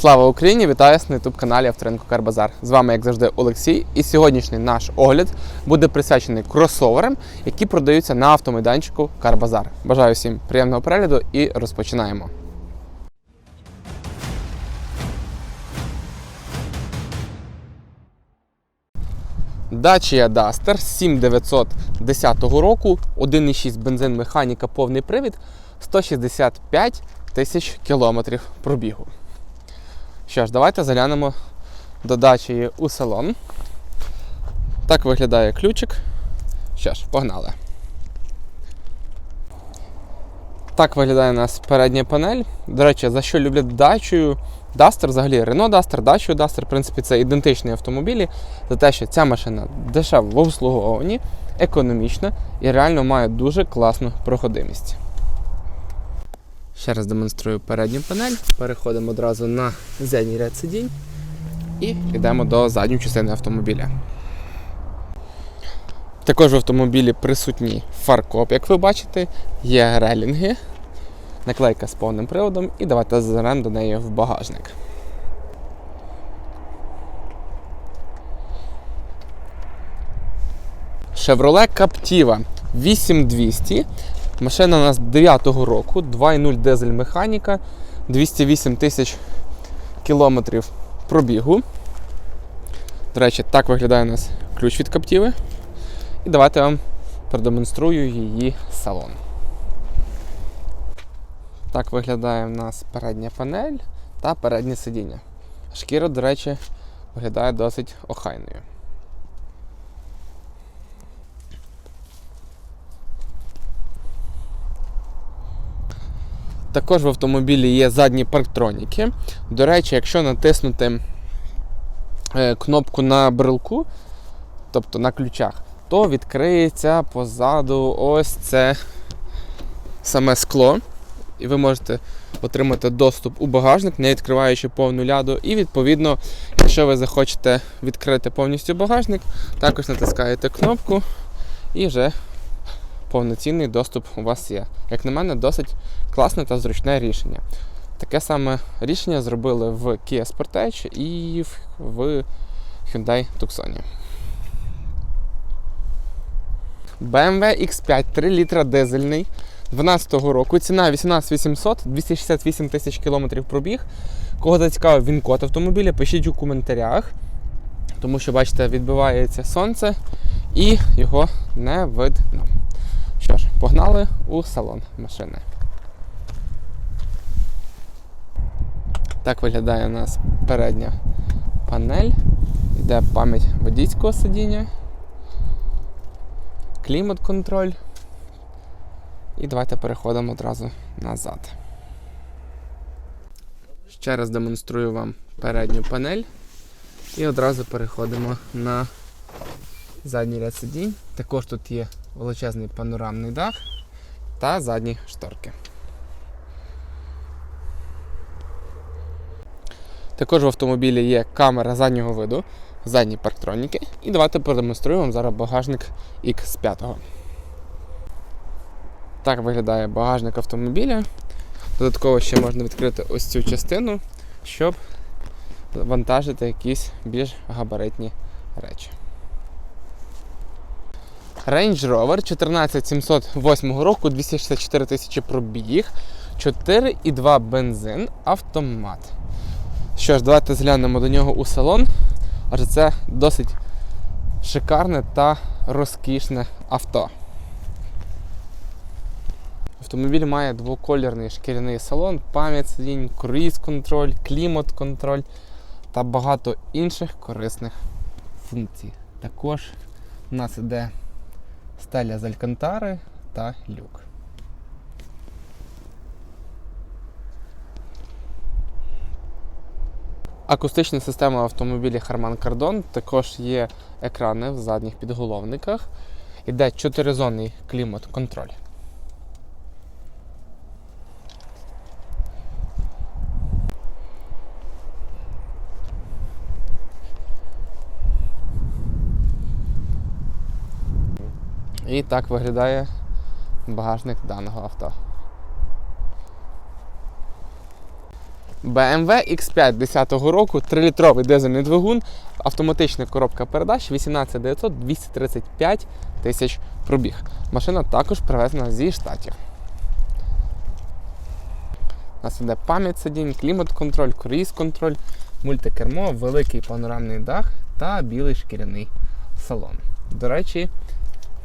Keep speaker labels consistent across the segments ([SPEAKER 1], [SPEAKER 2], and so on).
[SPEAKER 1] Слава Україні! Вітаю вас на youtube каналі Авторинку Карбазар. З вами, як завжди, Олексій. І сьогоднішній наш огляд буде присвячений кросоверам, які продаються на автомайданчику Карбазар. Бажаю всім приємного перегляду і розпочинаємо. Dacia Duster 7910 року, 1,6 бензин механіка, повний привід, 165 тисяч кілометрів пробігу. Що ж, давайте заглянемо до дачі у салон. Так виглядає ключик. Що ж, погнали. Так виглядає у нас передня панель. До речі, за що люблять дачею Duster, взагалі Renault Duster, Dacia Duster, в принципі, це ідентичні автомобілі, за те, що ця машина дешево в обслуговуванні, економічна і реально має дуже класну проходимість. Ще раз демонструю передню панель. Переходимо одразу на задній ряд сидінь і йдемо до задньої частини автомобіля. Також в автомобілі присутній фаркоп, як ви бачите, є релінги, наклейка з повним приводом, і давайте зазиремо до неї в багажник. Chevrolet Captiva 8200. Машина у нас 9-го року, 2.0 дизель механіка, 208 тисяч кілометрів пробігу. До речі, так виглядає у нас ключ від Captiva. І давайте я вам продемонструю її салон. Так виглядає у нас передня панель та переднє сидіння. Шкіра, до речі, виглядає досить охайною. Також в автомобілі є задні парктроніки. До речі, якщо натиснути е, кнопку на брелку, тобто на ключах, то відкриється позаду ось це саме скло. І ви можете отримати доступ у багажник, не відкриваючи повну ляду. І відповідно, якщо ви захочете відкрити повністю багажник, також натискаєте кнопку і вже повноцінний доступ у вас є. Як на мене, досить класне та зручне рішення. Таке саме рішення зробили в Kia Sportage і в Hyundai Tucson. BMW X5 3 літра дизельний 12-го року. Ціна 18800, 268 тисяч кілометрів пробіг. Кого зацікавив він код автомобіля, пишіть у коментарях, тому що, бачите, відбивається сонце і його не видно. Що ж, погнали у салон машини. Так виглядає у нас передня панель, йде пам'ять водійського сидіння, клімат-контроль. І давайте переходимо одразу назад. Ще раз демонструю вам передню панель і одразу переходимо на задній ряд сидінь. Також тут є величезний панорамний дах та задні шторки. Також в автомобілі є камера заднього виду, задні парктроніки. І давайте продемонструю вам зараз багажник X5. Так виглядає багажник автомобіля. Додатково ще можна відкрити ось цю частину, щоб вантажити якісь більш габаритні речі. Range Rover 14708 року, 264 тисячі пробіг, 4,2 бензин, автомат. Що ж, давайте зглянемо до нього у салон, адже це досить шикарне та розкішне авто. Автомобіль має двоколірний шкіряний салон, пам'ять сидінь, круїз-контроль, клімат-контроль та багато інших корисних функцій. Також у нас іде стеля з алькантари та люк. Акустична система автомобілі Harman Kardon, також є екрани в задніх підголовниках. Іде чотиризонний клімат-контроль. І так виглядає багажник даного авто. BMW X5 10 року, 3-літровий дизельний двигун, автоматична коробка передач 18900 235 тисяч пробіг. Машина також привезена зі штатів. У нас іде пам'ять сидінь, клімат-контроль, круїз-контроль, мультикермо, великий панорамний дах та білий шкіряний салон. До речі,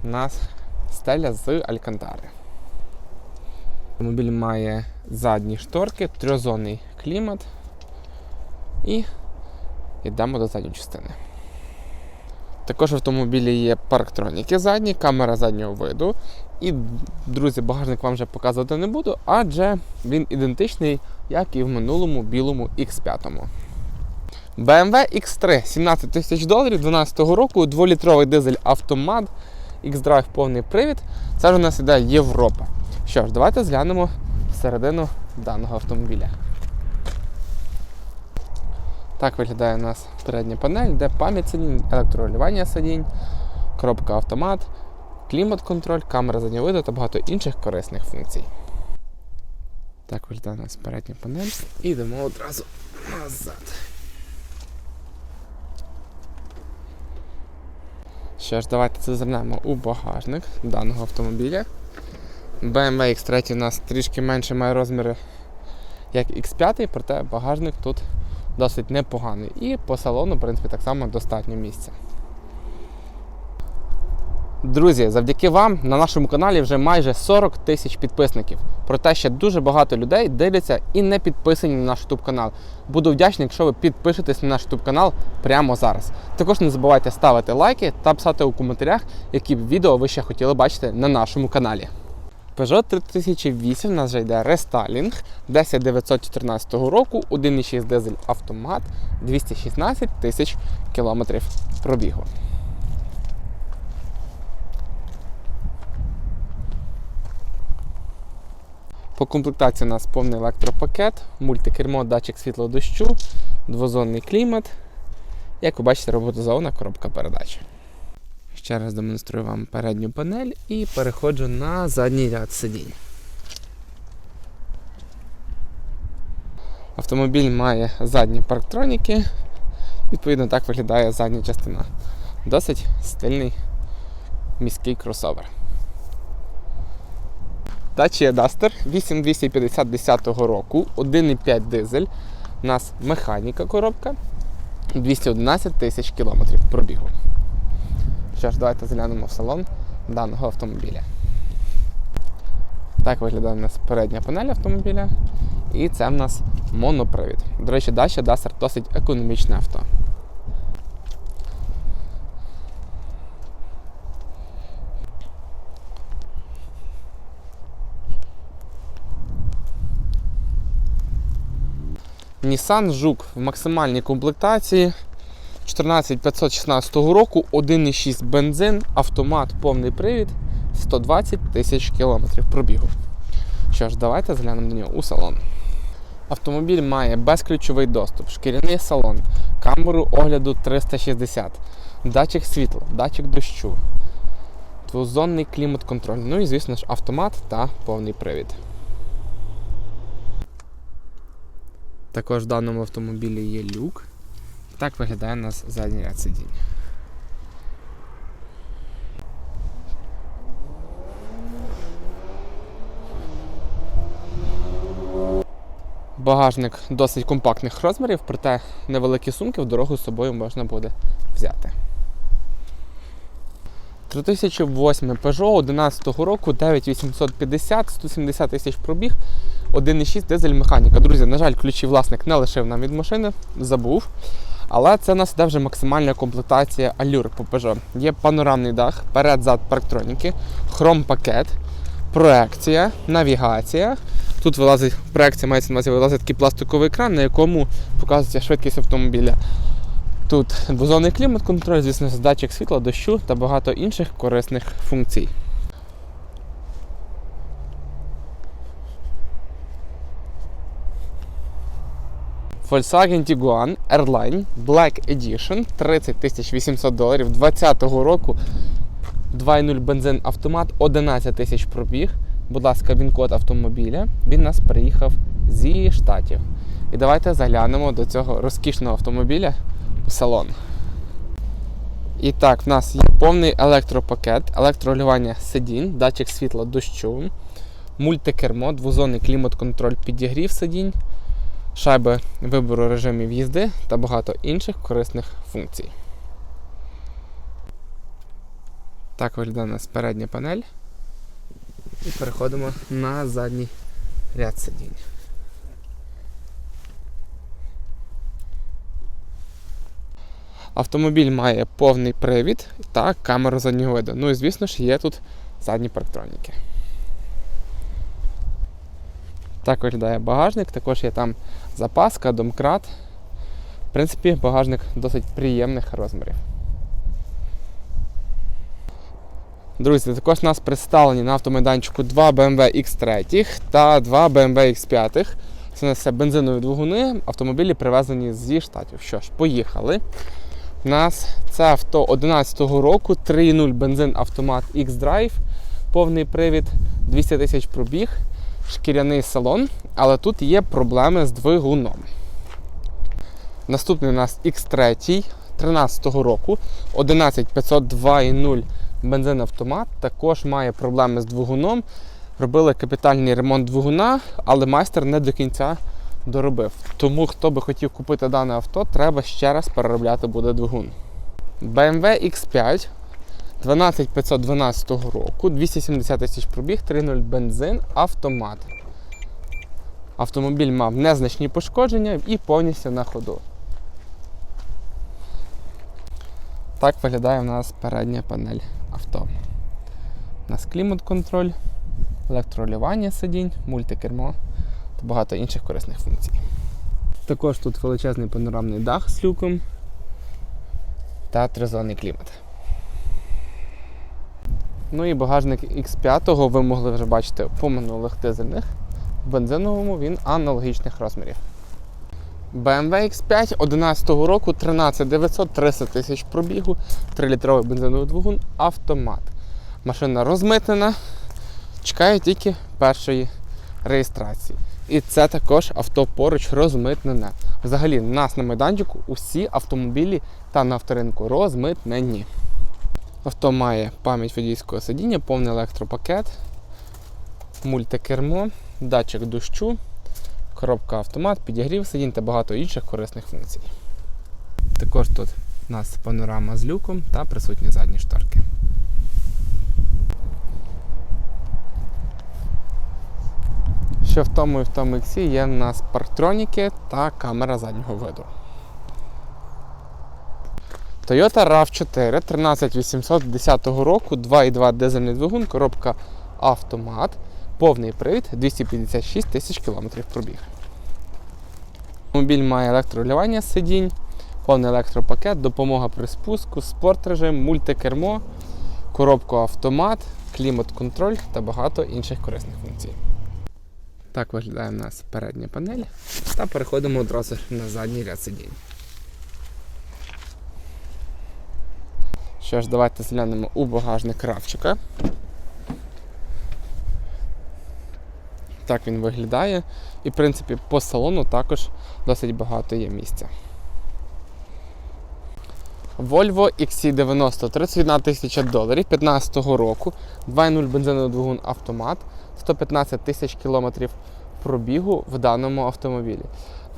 [SPEAKER 1] у нас стеля з Алькантари. Автомобіль має задні шторки, трьохзонний клімат. І йдемо до задньої частини. Також в автомобілі є парктроніки задні, камера заднього виду. І, друзі, багажник вам вже показувати не буду, адже він ідентичний, як і в минулому білому X5. BMW X3 17 тисяч доларів 12 року, 2-літровий дизель автомат, X-Drive повний привід. Це ж у нас іде Європа. Що ж, давайте зглянемо всередину даного автомобіля. Так виглядає у нас передня панель, де пам'ять сидінь, електрорегулювання сидінь, коробка автомат, клімат-контроль, камера заднього виду та багато інших корисних функцій. Так виглядає у нас передня панель. І йдемо одразу назад. Що ж, давайте зазирнемо у багажник даного автомобіля. BMW X3 у нас трішки менше має розміри, як X5, проте багажник тут досить непоганий. І по салону, в принципі, так само достатньо місця. Друзі, завдяки вам на нашому каналі вже майже 40 тисяч підписників. Проте ще дуже багато людей дивляться і не підписані на наш YouTube канал. Буду вдячний, якщо ви підпишетесь на наш YouTube канал прямо зараз. Також не забувайте ставити лайки та писати у коментарях, які б відео ви ще хотіли бачити на нашому каналі. Peugeot 3008 у нас вже йде рестайлінг 10914 року, 1,6 дизель автомат, 216 тисяч кілометрів пробігу. По комплектації у нас повний електропакет, мультикермо, датчик світло дощу, двозонний клімат. Як ви бачите, роботизована коробка передач. Ще раз демонструю вам передню панель і переходжу на задній ряд сидінь. Автомобіль має задні парктроніки. Відповідно, так виглядає задня частина. Досить стильний міський кросовер. Dacia Duster 8250 10 року, 1,5 дизель. У нас механіка коробка, 211 тисяч кілометрів пробігу. Що ж, давайте заглянемо в салон даного автомобіля. Так виглядає у нас передня панель автомобіля. І це в нас монопривід. До речі, Dacia Duster досить економічне авто. Nissan Жук в максимальній комплектації 14516 року, 1,6 бензин, автомат, повний привід, 120 тисяч кілометрів пробігу. Що ж, давайте зглянемо до нього у салон. Автомобіль має безключовий доступ, шкіряний салон, камеру огляду 360, датчик світла, датчик дощу, двозонний клімат-контроль, ну і, звісно ж, автомат та повний привід. Також в даному автомобілі є люк. Так виглядає у нас задній ряд сидінь. Багажник досить компактних розмірів, проте невеликі сумки в дорогу з собою можна буде взяти. 3008 Peugeot 11 року, 9850, 170 тисяч пробіг, 1,6 дизель механіка. Друзі, на жаль, ключі власник не лишив нам від машини, забув. Але це у нас іде вже максимальна комплектація Allure по Peugeot. Є панорамний дах, перед-зад парктроніки, хром-пакет, проекція, навігація. Тут вилазить проекція, мається на увазі вилазить такий пластиковий екран, на якому показується швидкість автомобіля. Тут двозонний клімат-контроль, звісно, датчик світла, дощу та багато інших корисних функцій. Volkswagen Tiguan Airline Black Edition 30 800 доларів 2020 року. 2.0 бензин автомат, 11 тисяч пробіг. Будь ласка, він код автомобіля. Він нас приїхав зі штатів. І давайте заглянемо до цього розкішного автомобіля у салон. І так, в нас є повний електропакет, електролювання сидінь, датчик світла дощу, мультикермо, двозонний клімат-контроль підігрів сидінь, шайби вибору режимів їзди та багато інших корисних функцій. Так виглядає у нас передня панель. І переходимо на задній ряд сидінь. Автомобіль має повний привід та камеру заднього виду. Ну і звісно ж є тут задні парктроніки. Так виглядає багажник, також є там запаска, домкрат. В принципі, багажник досить приємних розмірів. Друзі, також у нас представлені на автомайданчику два BMW X3 та два BMW X5. Це несе бензинові двигуни, автомобілі привезені зі штатів. Що ж, поїхали. У нас це авто 11-го року, 3.0 бензин автомат X-Drive, повний привід, 200 тисяч пробіг, шкіряний салон, але тут є проблеми з двигуном. Наступний у нас X3 13-го року, 11502.0 бензин автомат, також має проблеми з двигуном. Робили капітальний ремонт двигуна, але майстер не до кінця доробив. Тому, хто би хотів купити дане авто, треба ще раз переробляти буде двигун. BMW X5 12512 року, 270 тисяч пробіг, 3.0 бензин, автомат. Автомобіль мав незначні пошкодження і повністю на ходу. Так виглядає у нас передня панель авто. У нас клімат-контроль, електролювання сидінь, мультикермо та багато інших корисних функцій. Також тут величезний панорамний дах з люком та тризонний клімат. Ну і багажник X5 ви могли вже бачити по минулих дизельних. В бензиновому він аналогічних розмірів. BMW X5 11 року 13900 300 тисяч пробігу, 3-літровий бензиновий двигун, автомат. Машина розмитнена, чекає тільки першої реєстрації. І це також авто поруч розмитнене. Взагалі, у нас на майданчику усі автомобілі та на авторинку розмитнені. Авто має пам'ять водійського сидіння, повний електропакет, мультикермо, датчик дощу, коробка автомат, підігрів сидінь та багато інших корисних функцій. Також тут у нас панорама з люком та присутні задні шторки. Ще в тому і в тому іксі є в нас парктроніки та камера заднього виду. Toyota RAV4 13810 року, 2,2 дизельний двигун, коробка автомат, повний привід, 256 тисяч кілометрів пробіг. Автомобіль має електролювання сидінь, повний електропакет, допомога при спуску, спорт режим, мультикермо, коробку автомат, клімат-контроль та багато інших корисних функцій. Так виглядає в нас передня панель. Та переходимо одразу на задній ряд сидінь. Що ж, давайте зглянемо у багажник равчика. Так він виглядає. І, в принципі, по салону також досить багато є місця. Volvo XC90 31 тисяча доларів 15 року, 2.0 бензиновий двигун автомат, 115 тисяч кілометрів пробігу в даному автомобілі.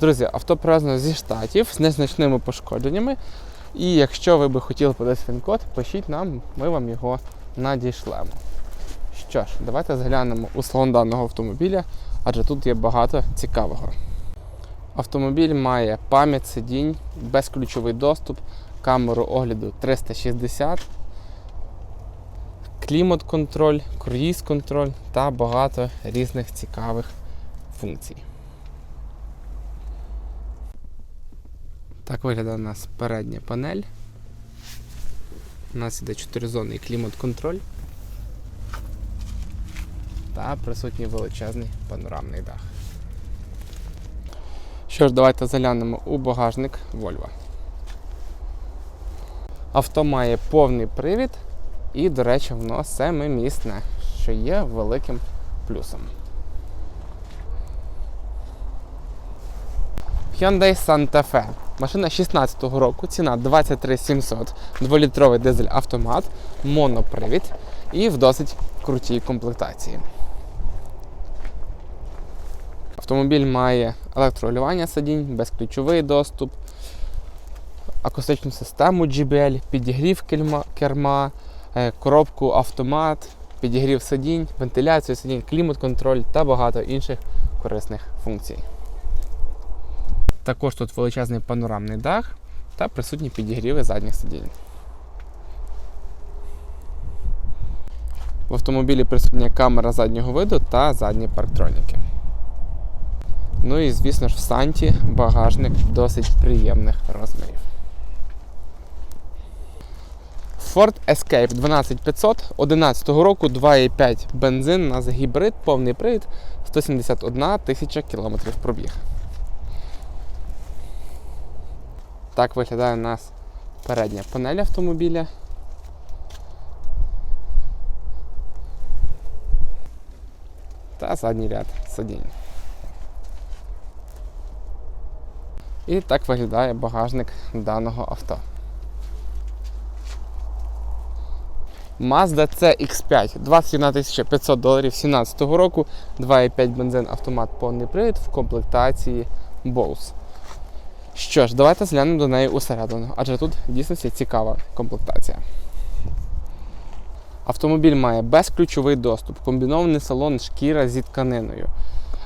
[SPEAKER 1] Друзі, авто привезено зі штатів з незначними пошкодженнями. І якщо ви би хотіли подати він-код, пишіть нам, ми вам його надішлемо. Що ж, давайте заглянемо у салон даного автомобіля, адже тут є багато цікавого. Автомобіль має пам'ять сидінь, безключовий доступ, камеру огляду 360, клімат-контроль, круїз-контроль та багато різних цікавих функцій. Так виглядає у нас передня панель. У нас іде 4-зонний клімат-контроль та присутній величезний панорамний дах. Що ж, давайте заглянемо у багажник Volvo. Авто має повний привід і, до речі, воно семимісне, що є великим плюсом. Hyundai Santa Fe. Машина 16-го року, ціна 23 700, 2-літровий дизель автомат, монопривід і в досить крутій комплектації. Автомобіль має електролювання сидінь, безключовий доступ, акустичну систему JBL, підігрів керма, е, коробку автомат, підігрів сидінь, вентиляцію сидінь, клімат-контроль та багато інших корисних функцій. Також тут величезний панорамний дах та присутні підігріви задніх сидінь. В автомобілі присутня камера заднього виду та задні парктроніки. Ну і, звісно ж, в Санті багажник досить приємних розмірів. Ford Escape 12500 11 року 2,5 бензин на гібрид, повний привід, 171 тисяча кілометрів пробіг. Так виглядає у нас передня панель автомобіля. Та задній ряд сидінь. І так виглядає багажник даного авто. Mazda CX5 21 500 доларів 17 року, 2,5 бензин автомат повний привід в комплектації Bose. Що ж, давайте зглянемо до неї усередину, адже тут дійсно цікава комплектація. Автомобіль має безключовий доступ, комбінований салон шкіра зі тканиною,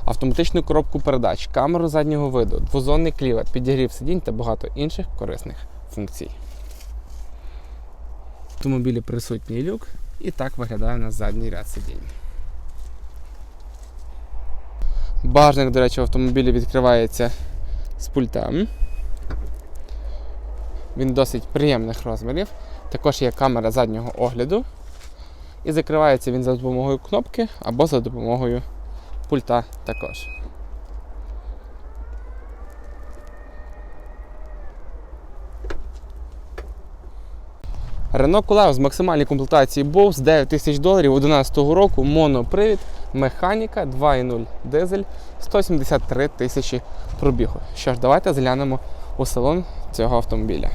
[SPEAKER 1] автоматичну коробку передач, камеру заднього виду, двозонний клівер, підігрів сидінь та багато інших корисних функцій. В автомобілі присутній люк і так виглядає на задній ряд сидінь. Багажник, до речі, в автомобілі відкривається з пультом. Він досить приємних розмірів. Також є камера заднього огляду. І закривається він за допомогою кнопки або за допомогою пульта також. Renault Coleos з максимальній комплектації Bose 9 тисяч доларів 2011 року, монопривід, механіка 2.0 дизель, 173 тисячі пробігу. Що ж, давайте заглянемо у салон цього автомобіля.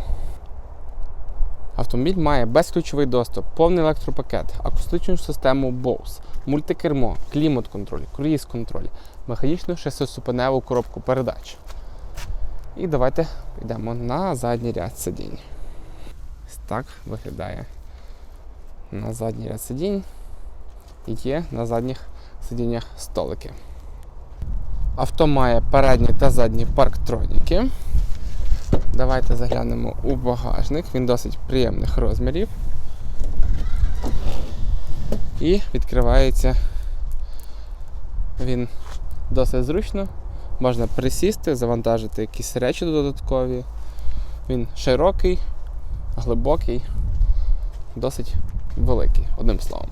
[SPEAKER 1] Автомобіль має безключовий доступ, повний електропакет, акустичну систему Bose, мультикермо, клімат-контроль, круїз-контроль, механічну шестиступеневу коробку передач. І давайте йдемо на задній ряд сидінь. Ось так виглядає на задній ряд сидінь. І Є на задніх сидіннях столики. Авто має передні та задні парктроніки. Давайте заглянемо у багажник. Він досить приємних розмірів. І відкривається він досить зручно. Можна присісти, завантажити якісь речі додаткові. Він широкий, глибокий, досить великий, одним словом.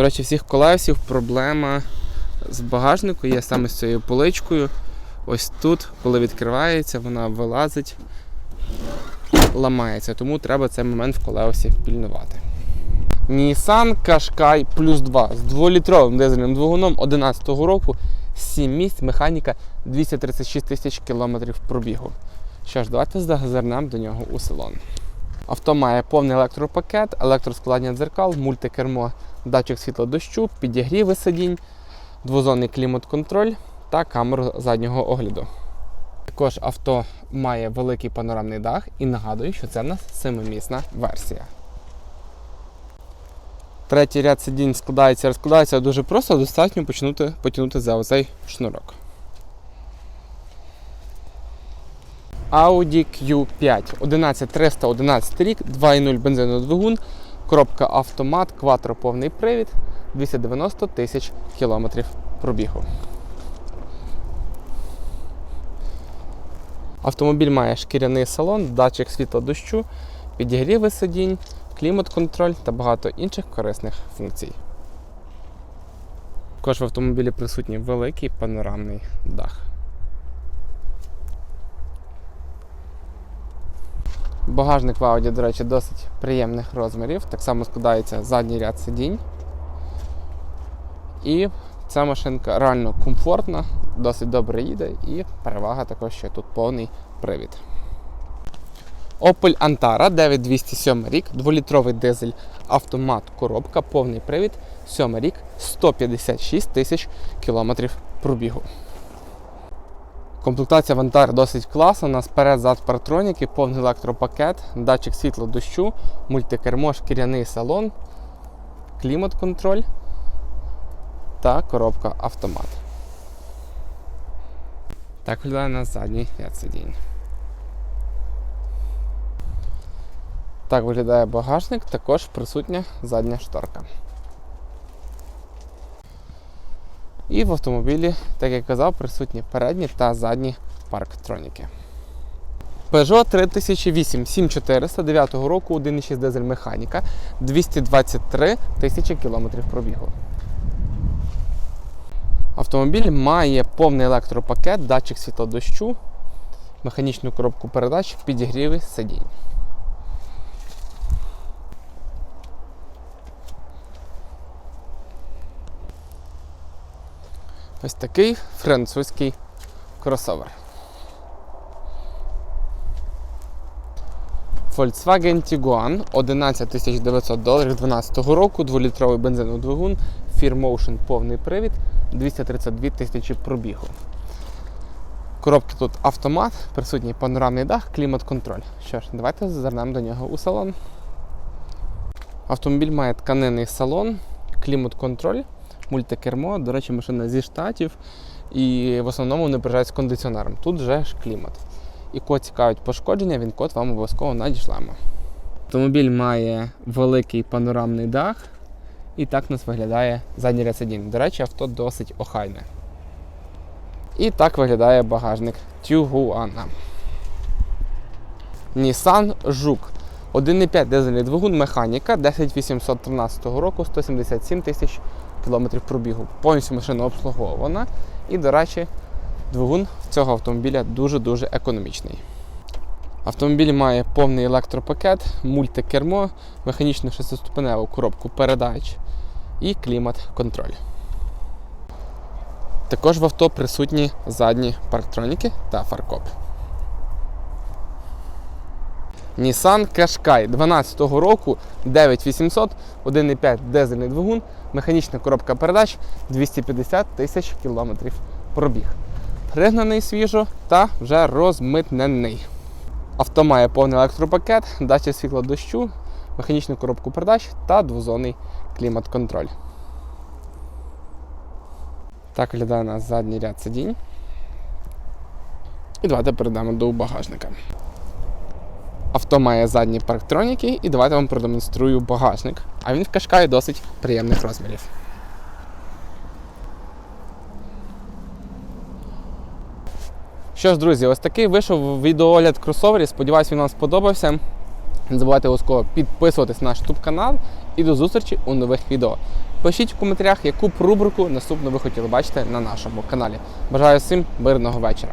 [SPEAKER 1] До речі, всіх колесів проблема з багажнику є саме з цією поличкою. Ось тут, коли відкривається, вона вилазить, ламається, тому треба цей момент в колеосі пільнувати. Nissan Qashqai Plus 2 з 2-літровим дизельним двигуном 2011 року, 7 місць, механіка 236 тисяч кілометрів пробігу. Що ж, давайте зазирнемо до нього у салон. Авто має повний електропакет, електроскладання дзеркал, мультикермо, датчик світла дощу, підігріви сидінь, двозонний клімат-контроль та камеру заднього огляду. Також авто має великий панорамний дах і нагадую, що це в нас семимісна версія. Третій ряд сидінь складається, розкладається дуже просто, достатньо почнути, потягнути за оцей шнурок. Audi Q5 11311 рік, 2.0 бензиновий двигун, коробка автомат, кватро повний привід, 290 тисяч кілометрів пробігу. Автомобіль має шкіряний салон, датчик світла дощу, підігріви сидінь, клімат-контроль та багато інших корисних функцій. Також в автомобілі присутній великий панорамний дах. Багажник в Audi, до речі, досить приємних розмірів. Так само складається задній ряд сидінь. І Ця машинка реально комфортна, досить добре їде і перевага також, що тут повний привід. Opel Antara 9207 рік, 2-літровий дизель автомат, коробка, повний привід, 7 рік, 156 тисяч кілометрів пробігу. Комплектація Вантар досить класна. У нас перед-зад паратроніки, повний електропакет, датчик світло дощу, мультикермо, шкіряний салон, клімат-контроль та коробка автомат. Так виглядає на задній ряд сидінь. Так виглядає багажник, також присутня задня шторка. І в автомобілі, так як казав, присутні передні та задні парктроніки. Peugeot 3008 7400 9 року 1,6 дизель механіка 223 тисячі кілометрів пробігу. Автомобіль має повний електропакет, датчик світлодощу, механічну коробку передач, підігріви сидінь. Ось такий французький кросовер. Volkswagen Tiguan 11 900 доларів 2012 року, 2-літровий бензиновий двигун, Motion повний привід, 232 тисячі пробігу. Коробки тут автомат, присутній панорамний дах, клімат-контроль. Що ж, давайте зазирнемо до нього у салон. Автомобіль має тканинний салон, клімат-контроль, мультикермо. До речі, машина зі штатів і в основному не приїжджають з кондиціонером. Тут вже ж клімат. І кого цікавить пошкодження, він код вам обов'язково надішлемо. Автомобіль має великий панорамний дах, і так у нас виглядає задній ряд сидінь. До речі, авто досить охайне. І так виглядає багажник Тюгуана. Nissan Жук. 1,5 дизельний двигун, механіка 10813 року, 177 тисяч кілометрів пробігу. Повністю машина обслуговувана. І, до речі, двигун цього автомобіля дуже-дуже економічний. Автомобіль має повний електропакет, мультикермо, механічну шестиступеневу коробку передач і клімат-контроль. Також в авто присутні задні парктроніки та фаркоп. Nissan Qashqai 12 року 9800, 1,5 дизельний двигун, механічна коробка передач 250 тисяч кілометрів пробіг. Пригнаний свіжо та вже розмитнений. Авто має повний електропакет, датчик світла дощу, механічну коробку передач та двозонний клімат-контроль. Так виглядає у нас задній ряд сидінь. І давайте перейдемо до багажника. Авто має задні парктроніки, і давайте вам продемонструю багажник. А він в кашкаї досить приємних розмірів. Що ж, друзі, ось такий вийшов відеоогляд кросоверів. Сподіваюсь, він вам сподобався. Не забувайте обов'язково підписуватись на наш YouTube канал і до зустрічі у нових відео. Пишіть в коментарях, яку б рубрику наступно ви хотіли бачити на нашому каналі. Бажаю всім мирного вечора.